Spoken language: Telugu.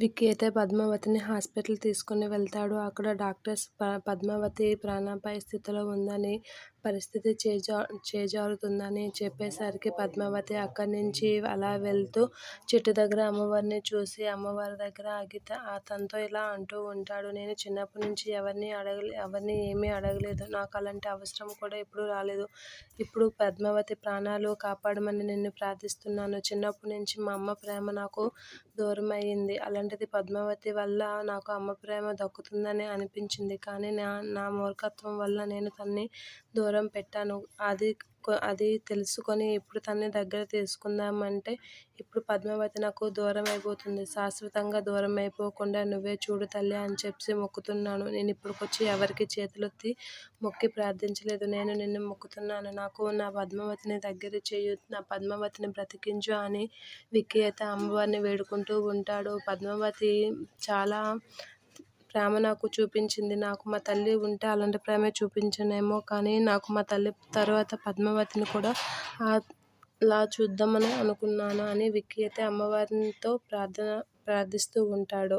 విక్కీ అయితే పద్మావతిని హాస్పిటల్ తీసుకుని వెళ్తాడు. అక్కడ డాక్టర్స్ పద్మావతి ప్రాణాపాయ స్థితిలో ఉందని, పరిస్థితి చేజా చేజారుతుందని చెప్పేసరికి పద్మావతి అక్కడి నుంచి అలా వెళ్తూ చెట్టు దగ్గర అమ్మవారిని చూసి అమ్మవారి దగ్గర ఆగి తనతో ఇలా అంటూ ఉంటాడు. నేను చిన్నప్పటి నుంచి ఎవరిని అడగలే ఎవరిని ఏమీ అడగలేదు. నాకు అలాంటి అవసరం కూడా ఎప్పుడు రాలేదు. ఇప్పుడు పద్మావతి ప్రాణాలు కాపాడమని నిన్ను ప్రార్థిస్తున్నాను. చిన్నప్పటి నుంచి మా అమ్మ ప్రేమ నాకు దూరం అయ్యింది. అలాంటిది పద్మావతి వల్ల నాకు అమ్మ ప్రేమ దక్కుతుందని అనిపించింది. కానీ నా నా మూర్ఖత్వం వల్ల నేను తన్ని దూరం దూరం పెట్టాను. అది అది తెలుసుకొని ఇప్పుడు తనని దగ్గర తీసుకుందామంటే ఇప్పుడు పద్మావతి నాకు దూరం అయిపోతుంది. శాశ్వతంగా దూరం అయిపోకుండా నువ్వే చూడు తల్లి అని చెప్పి మొక్కుతున్నాను. నేను ఇప్పటికొచ్చి ఎవరికి చేతులెత్తి మొక్కి ప్రార్థించలేదు. నేను నిన్ను మొక్కుతున్నాను. నాకు నా పద్మావతిని దగ్గర చేయు నా పద్మావతిని బ్రతికించు అని విక్కీ అయితే అమ్మవారిని వేడుకుంటూ ఉంటాడు. పద్మావతి చాలా ప్రేమ నాకు చూపించింది. నాకు మా తల్లి ఉంటే అలాంటి ప్రేమే చూపించనేమో కానీ నాకు మా తల్లి తర్వాత పద్మావతిని కూడా అలా చూద్దామని అనుకున్నాను అని విక్కీ అయితే అమ్మవారితో ప్రార్థన ప్రార్థిస్తూ ఉంటాడు.